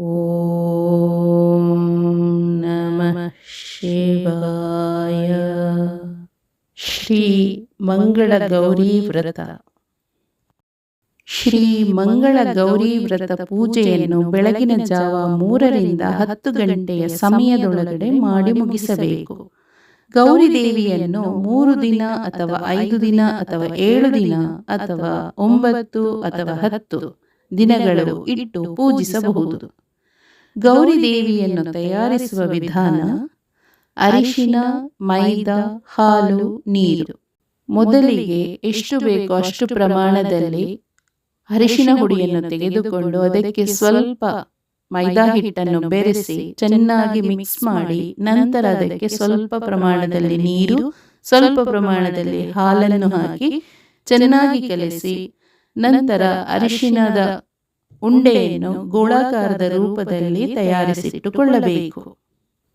ಓಂ ನಮಃ ಶಿವಾಯ ಶ್ರೀ ಮಂಗಳ ಗೌರಿ ವ್ರತ ಶ್ರೀ ಮಂಗಳ ಗೌರಿ ವ್ರತ ಪೂಜೆಯನ್ನು ಬೆಳಗಿನ ಜಾವ ಮೂರರಿಂದ ಹತ್ತು ಗಂಟೆಯ ಸಮಯದೊಳಗಡೆ ಮಾಡಿ ಮುಗಿಸಬೇಕು. ಗೌರಿ ದೇವಿಯನ್ನು ಮೂರು ದಿನ ಅಥವಾ ಐದು ದಿನ ಅಥವಾ ಏಳು ದಿನ ಅಥವಾ ಒಂಬತ್ತು ಅಥವಾ ಹತ್ತು ದಿನಗಳು ಇಟ್ಟು ಪೂಜಿಸಬಹುದು. ಗೌರಿ ದೇವಿಯನ್ನು ತಯಾರಿಸುವ ವಿಧಾನ ಅರಿಶಿನ, ಮೈದಾ, ಹಾಲು, ನೀರು. ಮೊದಲಿಗೆ ಎಷ್ಟು ಬೇಕೋ ಅಷ್ಟು ಪ್ರಮಾಣದಲ್ಲಿ ಅರಿಶಿನ ಹುಡಿಯನ್ನು ತೆಗೆದುಕೊಂಡು ಅದಕ್ಕೆ ಸ್ವಲ್ಪ ಮೈದಾ ಹಿಟ್ಟನ್ನು ಬೆರೆಸಿ ಚೆನ್ನಾಗಿ ಮಿಕ್ಸ್ ಮಾಡಿ ನಂತರ ಅದಕ್ಕೆ ಸ್ವಲ್ಪ ಪ್ರಮಾಣದಲ್ಲಿ ನೀರು, ಸ್ವಲ್ಪ ಪ್ರಮಾಣದಲ್ಲಿ ಹಾಲನ್ನು ಹಾಕಿ ಚೆನ್ನಾಗಿ ಕಲಸಿ ನಂತರ ಅರಿಶಿನದ ಉಂಡೆಯನ್ನು ಗೋಳಾಕಾರದ ರೂಪದಲ್ಲಿ ತಯಾರಿಸಿಟ್ಟುಕೊಳ್ಳಬೇಕು.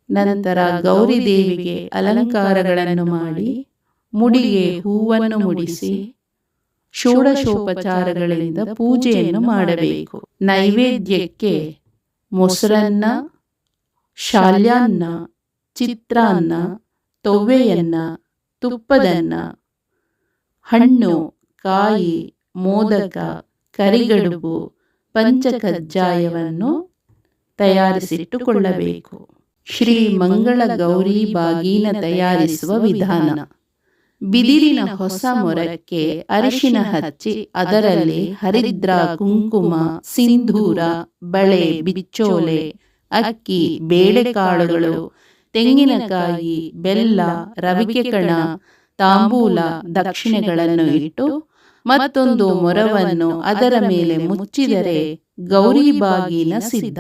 ನಂತರ ಗೌರಿ ದೇವಿಗೆ ಅಲಂಕಾರಗಳನ್ನು ಮಾಡಿ ಮುಡಿಗೆ ಹೂವನ್ನು ಮುಡಿಸಿ ಷೋಡಶೋಪಚಾರಗಳಿಂದ ಪೂಜೆಯನ್ನು ಮಾಡಬೇಕು. ನೈವೇದ್ಯಕ್ಕೆ ಮೊಸರನ್ನ, ಶಾಲ್ಯಾನ್ನ, ಚಿತ್ರಾನ್ನ, ತೊವ್ವೆಯನ್ನ, ತುಪ್ಪದನ್ನ, ಹಣ್ಣು, ಕಾಯಿ, ಮೋದಕ, ಕರಿಗಡುಬು ಪಂಚಕಜ್ಜಾಯವನ್ನು ತಯಾರಿಸಿಟ್ಟುಕೊಳ್ಳಬೇಕು. ಶ್ರೀ ಮಂಗಳ ಗೌರಿ ಬಾಗಿನ ತಯಾರಿಸುವ ವಿಧಾನ. ಬಿದಿರಿನ ಹೊಸ ಮೊರಕ್ಕೆ ಅರಿಶಿನ ಹಚ್ಚಿ ಅದರಲ್ಲಿ ಹರಿದ್ರ ಕುಂಕುಮ, ಸಿಂಧೂರ, ಬಳೆ, ಬಿಚ್ಚೋಲೆ, ಅಕ್ಕಿ, ಬೇಳೆಕಾಳುಗಳು, ತೆಂಗಿನಕಾಯಿ, ಬೆಲ್ಲ ರವಿಕೆ ಕಣ ತಾಂಬೂಲ, ದಕ್ಷಿಣೆಗಳನ್ನು ಇಟ್ಟು ಮತ್ತೊಂದು ಮೊರವನ್ನು ಅದರ ಮೇಲೆ ಮುಚ್ಚಿದರೆ ಗೌರಿ ಬಾಗಿನ ಸಿದ್ಧ.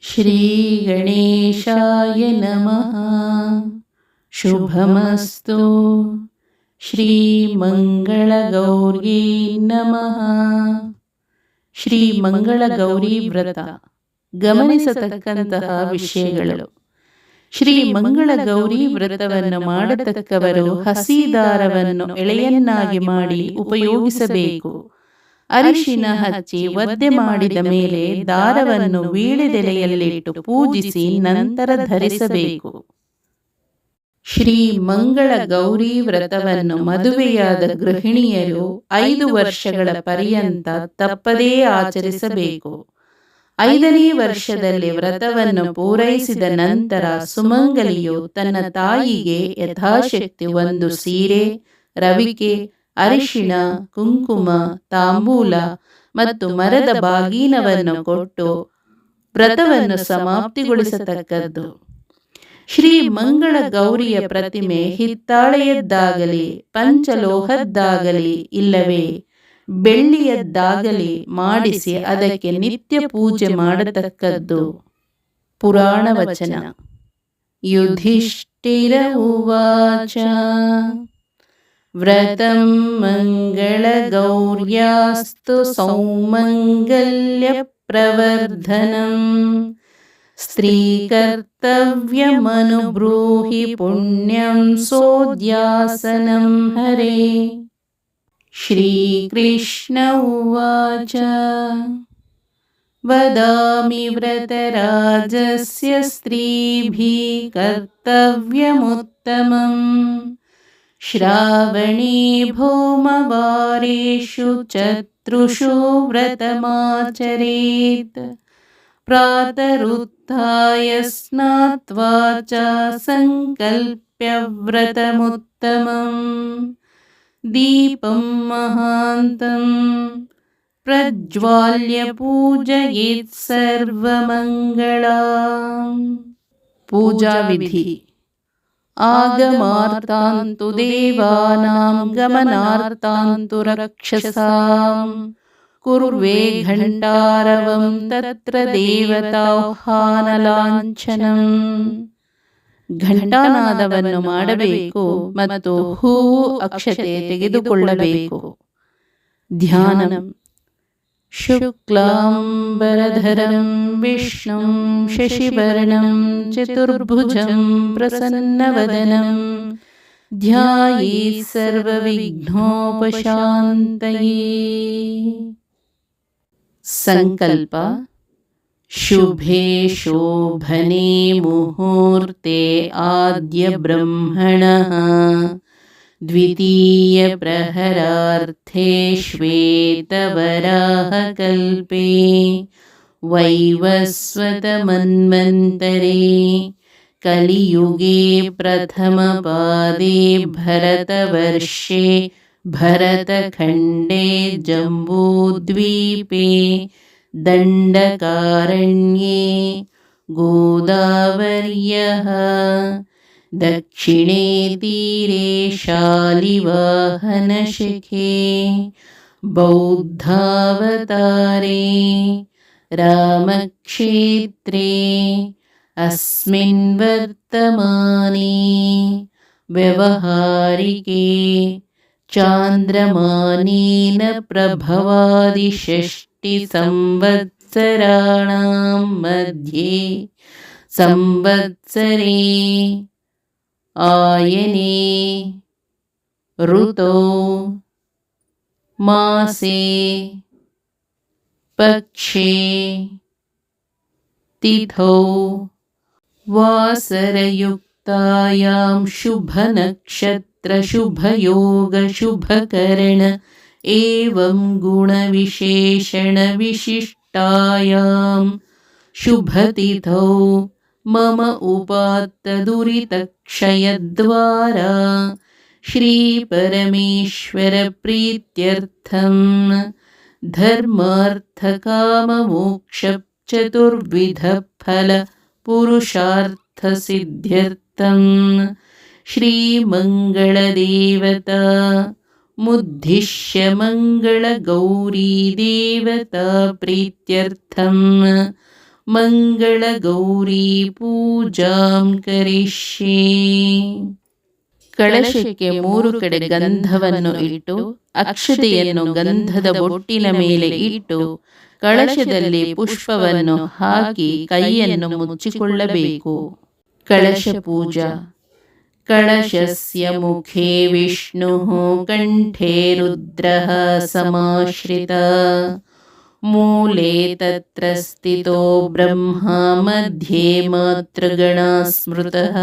ಶ್ರೀ ಗಣೇಶಾಯ ನಮಃ. ಶುಭಮಸ್ತು. ಶ್ರೀ ಮಂಗಳ ಗೌರಿ ನಮಃ. ಶ್ರೀ ಮಂಗಳ ಗೌರಿ ವ್ರತ. ಗಮನಿಸತಕ್ಕಂತಹ ವಿಷಯಗಳು. ಶ್ರೀ ಮಂಗಳ ಗೌರಿ ವ್ರತವನ್ನು ಮಾಡತಕ್ಕವರು ಹಸಿ ದಾರವನ್ನು ಎಳೆಯನ್ನಾಗಿ ಮಾಡಿ ಉಪಯೋಗಿಸಬೇಕು. ಅರಿಶಿನ ಹಚ್ಚಿ ಒದ್ದೆ ಮಾಡಿದ ಮೇಲೆ ದಾರವನ್ನು ವೀಳೆದೆಲೆಯಲ್ಲಿಟ್ಟು ಪೂಜಿಸಿ ನಂತರ ಧರಿಸಬೇಕು. ಶ್ರೀ ಮಂಗಳ ಗೌರಿ ವ್ರತವನ್ನು ಮದುವೆಯಾದ ಗೃಹಿಣಿಯರು ಐದು ವರ್ಷಗಳ ಪರ್ಯಂತ ತಪ್ಪದೇ ಆಚರಿಸಬೇಕು. ಐದನೇ ವರ್ಷದಲ್ಲಿ ವ್ರತವನ್ನು ಪೂರೈಸಿದ ನಂತರ ಸುಮಂಗಲಿಯು ತನ್ನ ತಾಯಿಗೆ ಯಥಾಶಕ್ತಿ ಒಂದು ಸೀರೆ, ರವಿಕೆ, ಅರಿಶಿಣ, ಕುಂಕುಮ, ತಾಂಬೂಲ ಮತ್ತು ಮರದ ಬಾಗೀನವನ್ನು ಕೊಟ್ಟು ವ್ರತವನ್ನು ಸಮಾಪ್ತಿಗೊಳಿಸತಕ್ಕದ್ದು. ಶ್ರೀ ಮಂಗಳ ಗೌರಿಯ ಪ್ರತಿಮೆ ಹಿತ್ತಾಳೆಯದ್ದಾಗಲಿ, ಪಂಚಲೋಹದ್ದಾಗಲಿ ಇಲ್ಲವೇ? ಬೆಳ್ಳಿಯದ್ದಾಗಲಿ ಮಾಡಿಸಿ ಅದಕ್ಕೆ ನಿತ್ಯ ಪೂಜೆ ಮಾಡತಕ್ಕದ್ದು ಪುರಾಣ ವಚನ ಯುಧಿಷ್ಠಿರ ಉವಾಚ ವ್ರತಂ ಮಂಗಳಗೌರ್ಯಾಸ್ತು ಸೌಮಂಗಲ್ಯ ಪ್ರವರ್ಧನಂ स्त्रीकर्तव्यमनुब्रूहि पुण्यं सोद्यासनं हरे श्रीकृष्ण उवाच। वदामि व्रतराजस्य स्त्रीभिः कर्तव्यमुत्तमम्। श्रावणे भौमवारेषु चतृषु व्रतमाचरेत्। प्रातरुत्थाय स्नात्वा च सङ्कल्प्य व्रतमुत्तमम् दीपं महान्तं प्रज्वाल्य पूजयेत् सर्वमङ्गला पूजाविधि आगमार्तान्तु देवानां गमनार्तान्तु रक्षसाम् कुर्वे घण्टारवं तत्र देवताह्वानलाञ्छनम् ಘಂಟಾನಾದವನ್ನು ಮಾಡಬೇಕು ಮತ್ತು ಹೂವು ಅಕ್ಷತೆ ತೆಗೆದುಕೊಳ್ಳಬೇಕು ಧ್ಯಾನಂ शुक्लाम्बरधरं विष्णुं शशिवर्णं चतुर्भुजं प्रसन्नवदनं ध्यायी सर्वविघ्नोपशान्तये संकल्प शुभे शोभने मुहूर्ते आद्यब्रह्मणः द्वितीयप्रहरार्थे श्वेतवराहकल्पे वैवस्वतमन्वन्तरे कलियुगे प्रथमपादे भरतवर्षे भरतखण्डे जम्बूद्वीपे दण्डकारण्ये गोदावर्यः दक्षिणे तीरे शालिवाहनशिखे बौद्धावतारे रामक्षेत्रे अस्मिन् वर्तमाने व्यवहारिके चान्द्रमानेन प्रभवादिषष्टिसंवत्सराणां मध्ये संवत्सरे आयने ऋतो मासे पक्षे तिथौ वासरयुक्तायां शुभनक्षत्र तत्र शुभयोगशुभकरण एवं गुणविशेषणविशिष्टायां शुभतिथौ मम उपात्तदुरितक्षयद्वारा श्रीपरमेश्वरप्रीत्यर्थं धर्मार्थकाममोक्षचतुर्विधफलपुरुषार्थसिद्ध्यर्थम् श्रीमङ्गलदेवता मुद्दिश्य मङ्गलगौरीदेवता प्रीत्यर्थं ಮಂಗಳಗೌರೀಪೂಜಾಂ ಕರಿಷ್ಯೆ ಕಳಶಕ್ಕೆ ಮೂರು ಕಡೆ ಗಂಧವನ್ನು ಇಟ್ಟು ಅಕ್ಷತೆಯನ್ನು ಗಂಧದ ಬೊಟ್ಟಿನ ಮೇಲೆ ಇಟ್ಟು ಕಳಶದಲ್ಲಿ ಪುಷ್ಪವನ್ನು ಹಾಕಿ ಕೈಯನ್ನು ಮುಚ್ಚಿಕೊಳ್ಳಬೇಕು ಕಳಶ ಪೂಜಾ कलशस्य मुखे विष्णुः कण्ठे रुद्रः समाश्रित। मूले तत्र स्थितो ब्रह्मा मध्ये मातृगणा स्मृतः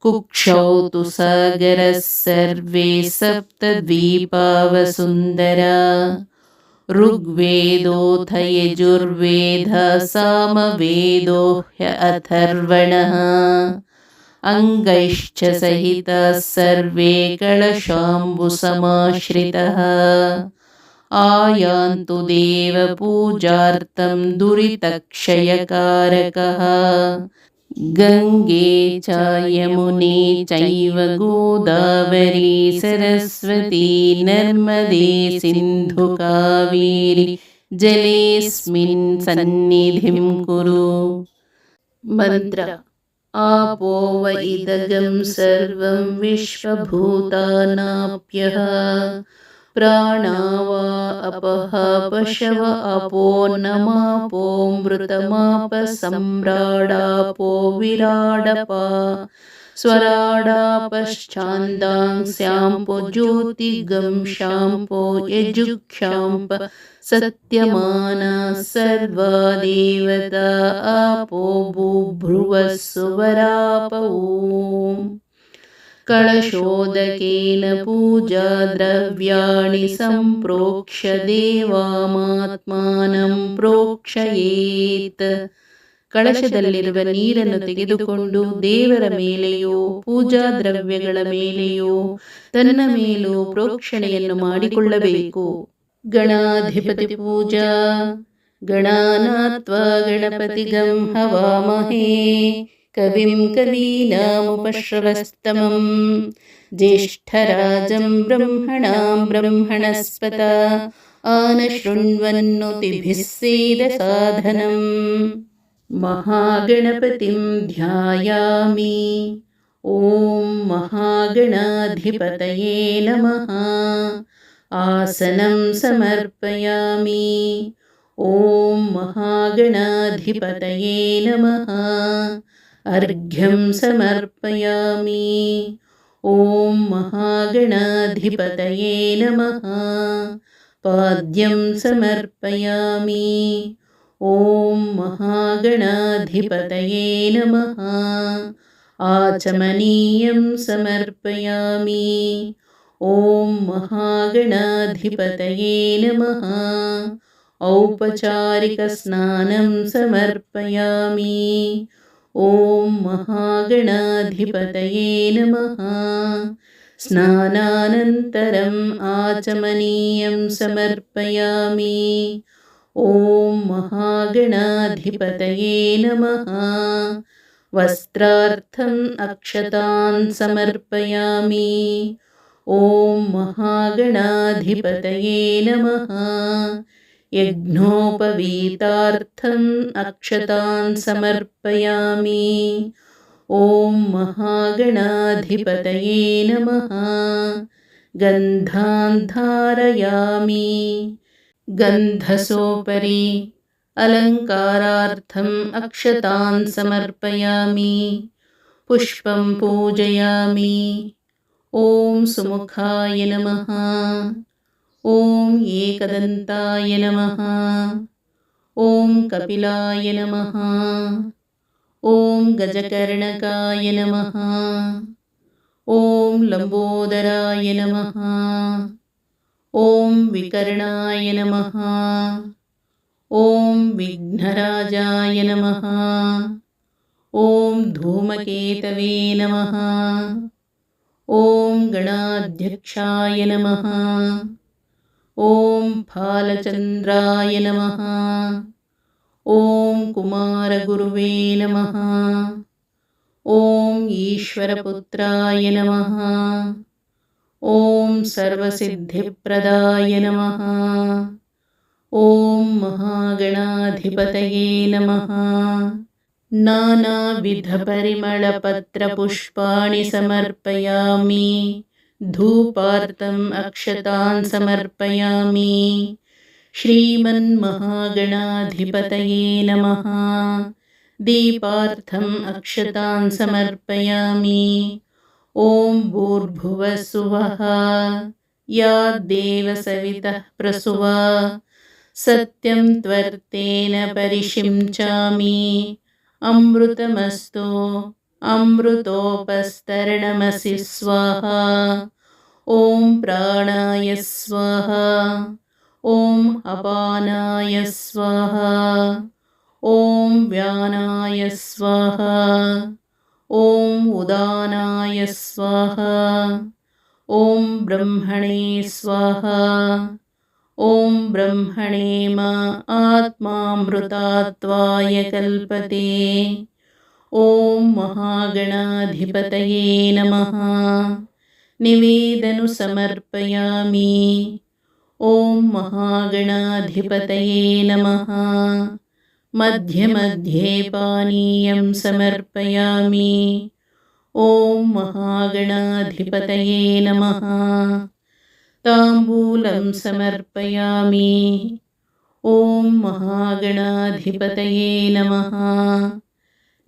कुक्षौ तु सागरः सर्वे सप्तद्वीपावसुन्दरा। ऋग्वेदोऽथ यजुर्वेद सामवेदो ह्य अथर्वणः। अङ्गैश्च सहिताः सर्वे कलशाम्बुसमाश्रितः आयान्तु देवपूजार्थं दुरितक्षयकारकः। गङ्गे च यमुने चैव गोदावरी सरस्वती नर्मदे सिन्धुकावेरि जलेऽस्मिन् सन्निधिं कुरु। मन्त्र आपो व इदगं सर्वं विश्वभूतानाप्यः। प्राणा वा अपः पशव अपो नमापो मृतमापसम्राडापो विराडपा स्वराडापश्चान्दां पश्चान्दां श्याम्बो ज्योतिगं श्याम्बो यजुक्षाम्ब सत्यमाना सर्वा देवता आपो बुभ्रुवः सुवरापौ कलशोदकेन पूजा द्रव्याणि सम्प्रोक्ष देवामात्मानं प्रोक्षयेत्। ಕಳಶದಲ್ಲಿರುವ ನೀರನ್ನು ತೆಗೆದುಕೊಂಡು ದೇವರ ಮೇಲೆಯೋ ಪೂಜಾ ದ್ರವ್ಯಗಳ ಮೇಲೆಯೋ ತನ್ನ ಮೇಲೂ ಪ್ರೋಕ್ಷಣೆಯನ್ನು ಮಾಡಿಕೊಳ್ಳಬೇಕು. ಗಣಾಧಿಪತಿ ಪೂಜಾ, ಗಣಾನಾತ್ವ ಗಣಪತಿಗಂ ಹವಾಮಹೇ, ಕವಿಂ ಕಲೀನಾಮುಪಶ್ರವಸ್ತಮಂ ಜ್ಯೇಷ್ಠರಾಜಂ ಬ್ರಹ್ಮಣಾಂ ಬ್ರಹ್ಮಣಸ್ಪತ ಆನ ಶೃಣ್ವನ್ನೋತಿಭಿಸ್ಸೇದ ಸಾಧನಂ. महागणपतिं ध्यायामि। ॐ महागणाधिपतये नमः। आसनं समर्पयामि। ॐ महागणाधिपतये नमः। अर्घ्यं समर्पयामि। ॐ महागणाधिपतये नमः। पाद्यं समर्पयामि ॐ महागणाधिपतये नमः। आचमनीयं समर्पयामि। ॐ महागणाधिपतये नमः। औपचारिकस्नानं समर्पयामि। ॐ महागणाधिपतये नमः। स्नानानन्तरम् आचमनीयं समर्पयामि ॐ महागणाधिपतये नमः। वस्त्रार्थम् अक्षतान् समर्पयामि। ॐ महागणाधिपतये नमः। यज्ञोपवीतार्थम् अक्षतान् समर्पयामि। ॐ महागणाधिपतये नमः। गन्धान् धारयामि गन्धसोपरि अलङ्कारार्थम् अक्षतान् समर्पयामि। पुष्पं पूजयामि। ॐ सुमुखाय नमः। ॐ एकदन्ताय नमः। ॐ कपिलाय नमः। ॐ गजकर्णकाय नमः। ॐ लम्बोदराय नमः ॐ विकर्णाय नमः। ॐ विघ्नराजाय नमः। ॐ धूमकेतवे नमः। ॐ गणाध्यक्षाय नमः। ॐ फालचन्द्राय नमः। ॐ कुमारगुरुवे नमः। ॐ ईश्वरपुत्राय नमः ॐ सर्वसिद्धिप्रदाय नमः। ॐ महागणाधिपतये नमः। नानाविधपरिमळपत्रपुष्पाणि समर्पयामि। धूपार्थम् अक्षतान् समर्पयामि। श्रीमन्महागणाधिपतये नमः। दीपार्थम् अक्षतान् समर्पयामि ॐ भूर्भुवसुवः या देवसवितः प्रसुवा। सत्यं त्वर्तेन परिशिञ्चामि। अमृतमस्तु अमृतोपस्तरणमसि स्वाहा। ॐ प्राणाय स्वाहा। ॐ अपानाय स्वाहा। ॐ व्यानाय स्वाहा ॐ उदानाय स्वाहा। ॐ ब्रह्मणे स्वाहा। ॐ ब्रह्मणे मा आत्मामृतात्वाय कल्पते। ॐ महागणाधिपतये नमः। निवेदनुसमर्पयामि ॐ महागणाधिपतये नमः मध्ये मध्ये पानीयं समर्पयामि। ॐ महागणाधिपतये नमः। ताम्बूलं समर्पयामि। ॐ महागणाधिपतये नमः।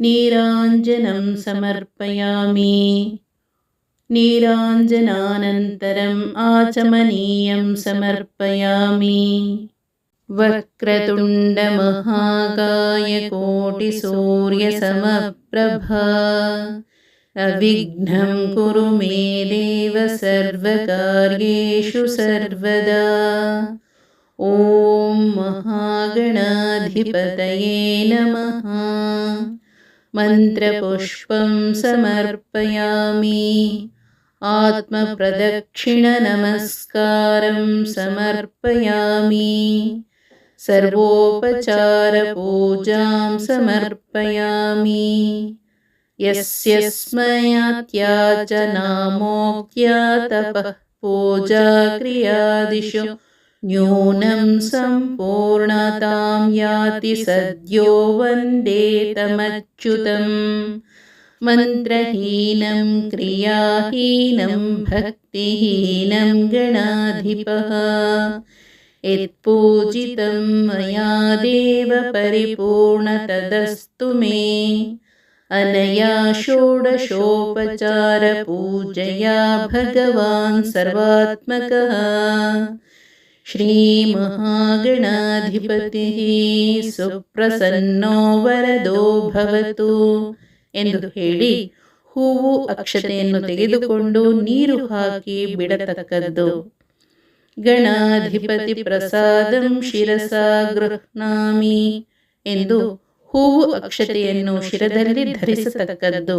नीराञ्जनं समर्पयामि। नीराञ्जनानन्तरम् आचमनीयं समर्पयामि वक्रतुण्डमहाकायकोटिसूर्यसमप्रभा। अविघ्नं कुरु मे देव सर्वकार्येषु सर्वदा। ॐ महागणाधिपतये नमः। मन्त्रपुष्पं समर्पयामि। आत्मप्रदक्षिणनमस्कारं समर्पयामि सर्वोपचारपूजां समर्पयामि। यस्य स्मयात्या च नामोक्त्या तपः पूजाक्रियादिषु न्यूनं सम्पूर्णतां याति सद्यो वन्दे तमच्युतम्। मन्त्रहीनं क्रियाहीनं भक्तिहीनं गणाधिपः यत्पूजितं मया देव परिपूर्णतदस्तु मे अनया षोडशोपचारपूजया भगवान् सर्वात्मकः ಶ್ರೀಮಹಾಗಣಾಧಿಪತಿः ಸುಪ್ರಸನ್ನೋ ವರದೋ ಭವತು ಎಂದು ಹೇಳಿ ಹೂವು ಅಕ್ಷತೆಯನ್ನು ತೆಗೆದುಕೊಂಡು ನೀರು ಹಾಕಿ ಬಿಡತಕ್ಕದ್ದು ಗಣಾಧಿಪತಿ ಪ್ರಸಾದಂ ಶಿರಸ ಗೃಹ್ಣಾಮಿ ಎಂದು ಹೂವು ಅಕ್ಷತೆಯನ್ನು ಶಿರದಲ್ಲಿ ಧರಿಸತಕ್ಕದ್ದು.